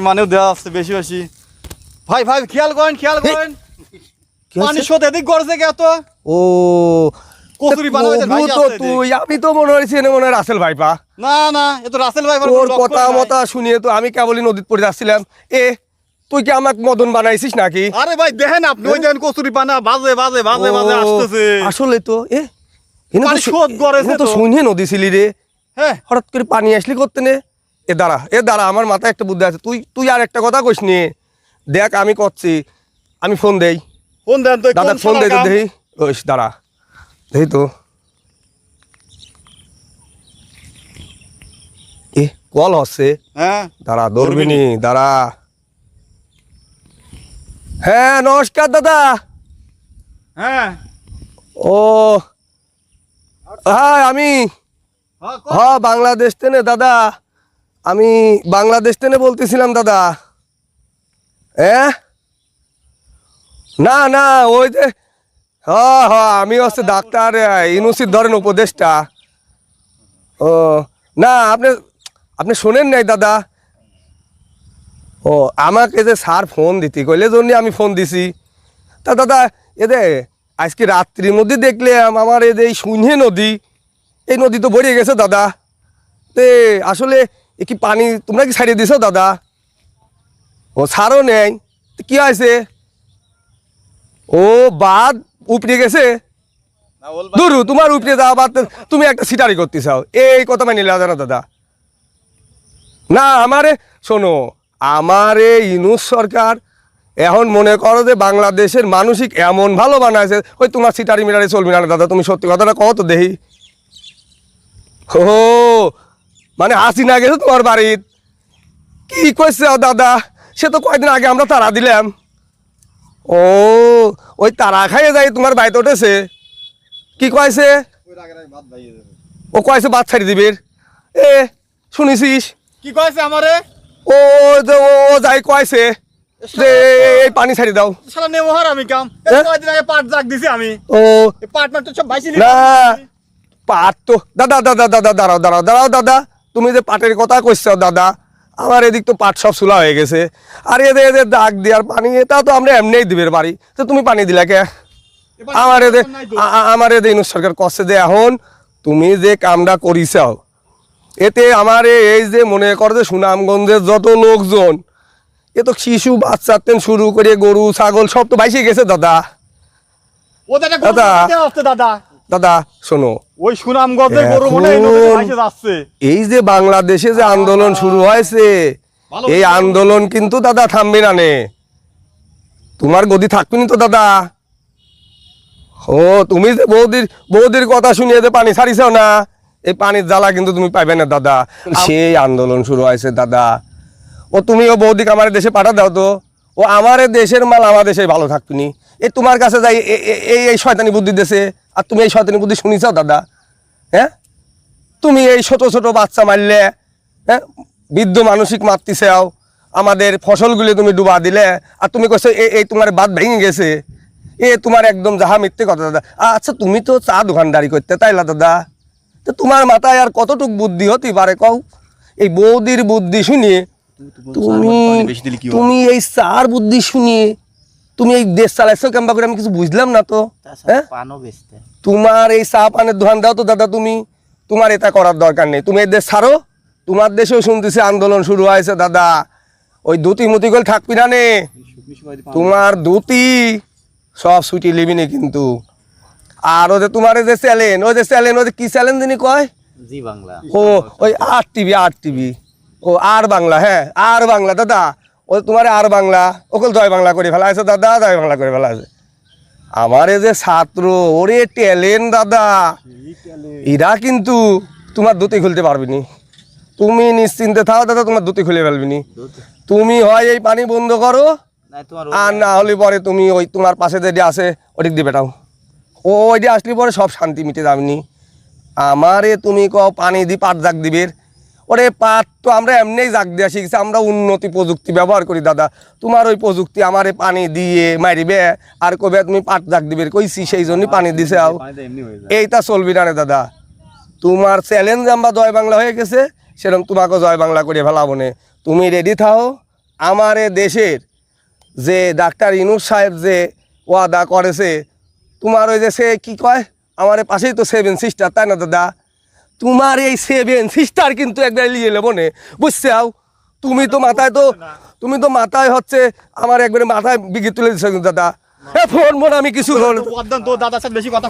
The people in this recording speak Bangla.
মানেও দেওয়া আসছে বেশি বেশি। ভাই ভাই খেয়াল করেন খেয়াল করেন? পানি শোধ এদিক করছে কে তো ও। কচুরি বানাবে তবু তো তুই আমি তো মনে হয়েছি এনে মনে রাসেল ভাইপা। না না এ তো রাসেল ভাই তোর কথা মতা শুনিয়ে তো আমি কেবলই নদীত পড়ে যাচ্ছিলাম। এ তুই কি আমাকে মদন বানাইছিস নাকি? আরে ভাই দেখেন আপনি ওই দেখেন কচুরি পানা বাজে বাজে বাজে বাজে ও, আসতেছে। আসলে তো এ? পানি তো। নদী ছিলি রে। হ্যাঁ। হঠাৎ করে পানি আসলি করতে নে। এ দাঁড়া এ দাঁড়া আমার মাথায় একটা বুদ্ধি আছে। তুই তুই আর একটা কথা কইস নিয়ে দেখ আমি করছি। আমি ফোন দেই। ফোন দেন তো দাদা ফোন শালার দে তো? দেই ওইস দাঁড়া। দেই তো। এ কল হচ্ছে। হ্যাঁ। দাঁড়া দৌড়বিনি দাঁড়া। হ্যাঁ নমস্কার দাদা। হ্যাঁ। ও হ্যাঁ আমি। হ্যাঁ, বাংলাদেশ থেকে দাদা। আমি বাংলাদেশ থেকে বলতেছিলাম, দাদা। হ্যাঁ না না, ওই যে, হ হ, আমি হচ্ছে ডাক্তার ইউনুসির ধরেন উপদেশটা ও, না, আপনি আপনি শোনেন নাই, দাদা। ও, আমাকে যে স্যার ফোন দিতি, কইলে জন্য আমি ফোন দিছি। তা, দাদা এদে আজকে রাত্রির মধ্যে দেখলে আমার এদের এই শুনে নদী, এই নদী তো ভরে গেছে, দাদা। তে, আসলে এ কি পানি তোমরা কি ছাড়িয়ে দিছো দাদা? ও ছাড়ও নেই। কি হয়েছে? ও বাদ উপড়ে গেছে? না, দুরু তোমার উপরে যাওয়া বাদ তুমি একটা সিটারি করতে চাও। এই কথা মানে নিলে না দাদা। না আমারে শোনো আমারে ইনুস সরকার এখন মনে করো যে বাংলাদেশের মানসিক এমন ভালো বানাইছে ওই তোমার সিটারি মিটারি চলবি না দাদা তুমি সত্যি কথাটা কও তো দেখি। ও মানে হাসি না গেছে তোমার বাড়ির। কি কইছে ও দাদা? সে তো কয়দিন আগে আমরা তারা দিলাম। ও ওই তারা খাইয়ে যাই তোমার বাড়িতে উঠেছে? কি কয়েছে। ও কয়েছে বাদ ছাড়ি দিবির। এ শুনেছিস? কি কয়েছে আমারে? ও ও ও যাই কয়েছে যে এই পানি ছাড়ি দাও। শালা নেমোহার আমি কাম? কয়দিন আগে পাট জাগ দিছি আমি। ও। পাট তো সব ভাইছি না পাট তো দাদা দাদা দাদা দাঁড়াও দাঁড়াও দাঁড়াও দাদা। তুমি যে পাটের কথা কইছো দাদা আমার এদিক তো পাট সব সুলা হয়ে গেছে। আর এদের এদের দাগ দেওয়ার পানি এটা তো আমরা এমনিই দিবের বাড়ি। তো তুমি পানি দিলা কে? আমার এদের আমার এদের ইনু সরকার কষ্ট দে এখন তুমি যে কামটা করিছাও এতে আমার এই যে মনে কর যে সুনামগঞ্জের যত লোকজন এ তো শিশু বাচ্চার থেকে শুরু করে গরু ছাগল সব তো ভাইসে গেছে দাদা। ও দাদা। দাদা। দাদা শোনো। ওই সুনামগঞ্জের গরু মনে যাচ্ছে। এই যে বাংলাদেশে যে আন্দোলন শুরু হয়েছে এই আন্দোলন কিন্তু দাদা থামবে না নে। তোমার গদি থাকবে তো দাদা। ও তুমি যে বৌদির বৌদির কথা শুনিয়ে যে পানি ছাড়িছাও না এই পানির জ্বালা কিন্তু তুমি পাইবে না দাদা। সেই আন্দোলন শুরু হয়েছে দাদা। ও তুমি ও বৌদিকে আমার দেশে পাঠা দাও তো। ও আমার দেশের মাল আমার দেশে ভালো থাকবে এই তোমার কাছে যাই এই এই শয়তানি বুদ্ধি দেশে আর তুমি এই শয়তানি বুদ্ধি শুনিছাও দাদা? হ্যাঁ? তুমি এই ছোট ছোট বাচ্চা মারলে হ্যাঁ? বৃদ্ধ মানসিক মারতিছাও আমাদের ফসলগুলি তুমি ডুবা দিলে। আর তুমি কইছো এই এই তোমার বাদ ভেঙে গেছে। এ তোমার একদম যাহা মিথ্যে কথা দাদা। আচ্ছা তুমি তো চা দোকানদারি করতে তাই তাইলা দাদা। তো তোমার মাথায় আর কতটুক বুদ্ধি হতে পারে কও? এই বৌদির বুদ্ধি শুনিয়ে তুমি? তুমি এই চার বুদ্ধি শুনিয়ে তুমি এই দেশ চালাইছো কেমবা করে? আমি কিছু বুঝলাম না তো। হ্যাঁ? তোমার এই চা পানের দোকান দাও তো দাদা তুমি। তোমার এটা করার দরকার নেই। তুমি এই দেশ ছাড়ো। তোমার দেশেও শুনতেছি আন্দোলন শুরু হয়েছে দাদা। ওই দুটি মুতি গল থাকবি না নে। তোমার দুটি সব ছুটি লিবি নি কিন্তু। আর ওই যে তোমার যে চ্যালেঞ্জ ওই যে চ্যালেঞ্জ ওদের কি চ্যালেঞ্জ যিনি কয়? জি বাংলা। ও ওই আর টিভি আর টিভি। ও আর বাংলা হ্যাঁ আর বাংলা দাদা। ও তোমার আর বাংলা ওকল জয় বাংলা করে ফেলা আছে দাদা জয় বাংলা করে ফেলা আছে। আমার যে ছাত্র ওরে ট্যালেন্ট দাদা। এরা কিন্তু তোমার দুটি খুলতে পারবি নি তুমি নিশ্চিন্তে থাও দাদা তোমার দুটি খুলে ফেলবি নি তুমি হয় এই পানি বন্ধ করো আর না হলে পরে তুমি ওই তোমার পাশে যেটি আছে ওদিক দিয়ে বেটাও ও ওইটি আসলে পরে সব শান্তি মিটে যাবনি। আমারে তুমি কও পানি দি পাট জাগ দিবের ওরে পাট তো আমরা এমনিই জাগ দেওয়া শিখছি আমরা উন্নতি প্রযুক্তি ব্যবহার করি দাদা। তোমার ওই প্রযুক্তি আমারে পানি দিয়ে মারিবে আর কবে তুমি পাট জাগ দিবে কইছি সেই জন্যই পানি দিছে আও। এইটা চলবি না রে দাদা। তোমার চ্যালেঞ্জ আমরা জয় বাংলা হয়ে গেছে সেরকম তোমাকে জয় বাংলা করে ফেলাবো নে। তুমি রেডি থাও আমার এ দেশের যে ডাক্তার ইনুস সাহেব যে ওয়াদা করেছে তোমার ওই যে সে কি কয়? আমার পাশেই তো সেভেন সিস্টার তাই না দাদা? তোমার এই সেভেন সিস্টার কিন্তু একবার লিয়ে নেব নে বুঝছাও তুমি তো মাথায় তো তুমি তো মাথায় হচ্ছে আমার একবারে মাথায় বিগি তুলে দিচ্ছ কিন্তু দাদা। ফোন মনে আমি কিছু দাদা বেশি কথা